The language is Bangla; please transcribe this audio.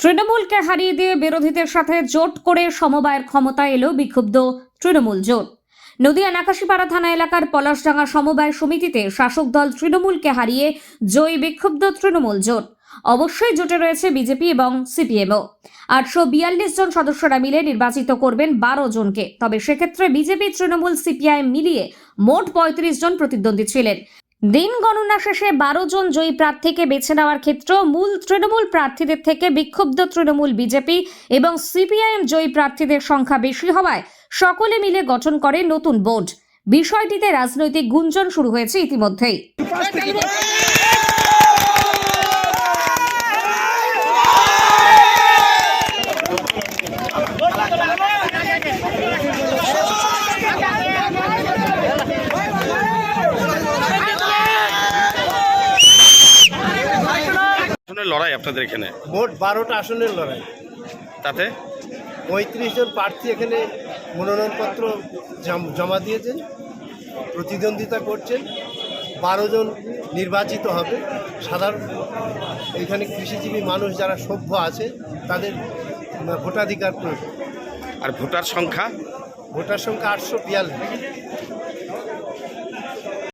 তৃণমূলকে হারিয়ে দিয়ে বিরোধীদের সাথে জোট করে সমবায়ের ক্ষমতা এলো বিক্ষুব্ধ তৃণমূল জোট। নদিয়া নাকাশিপাড়া থানা এলাকার পলাশডাঙ্গা সমবায় সমিতিতে শাসক দল তৃণমূলকে হারিয়ে জয়ী বিক্ষুব্ধ তৃণমূল জোট। অবশ্যই জোটে রয়েছে বিজেপি এবং সিপিএমও। আটশো বিয়াল্লিশ জন সদস্যরা মিলে নির্বাচিত করবেন বারো জনকে। তবে সেক্ষেত্রে বিজেপি, তৃণমূল সিপিআইএম মিলিয়ে মোট পঁয়ত্রিশ জন প্রতিদ্বন্দ্বী ছিলেন। দিন গণনা শেষে বারো জন জয়ী প্রার্থীকে বেছে নেওয়ার ক্ষেত্র মূল তৃণমূল প্রার্থীদের থেকে বিক্ষুব্ধ তৃণমূল বিজেপি এবং সিপিআইএম জয়ী প্রার্থীদের সংখ্যা বেশি হওয়ায় সকলে মিলে গঠন করে নতুন বোর্ড। বিষয়টিতে রাজনৈতিক গুঞ্জন শুরু হয়েছে ইতিমধ্যেই। লড়াই আপনাদের এখানে? মোট বারোটা আসনের লড়াই। তাতে? পঁয়ত্রিশ জন প্রার্থী এখানে মনোনয়নপত্র জমা দিয়েছেন প্রতিদ্বন্দ্বিতা করছেন। বারো জন নির্বাচিত হবে। সাধারণ এখানে কৃষিজীবী মানুষ যারা সভ্য আছে তাদের ভোটাধিকার প্রয়োজন। আর ভোটার সংখ্যা? ভোটার সংখ্যা আটশো বিয়াল্লিশ।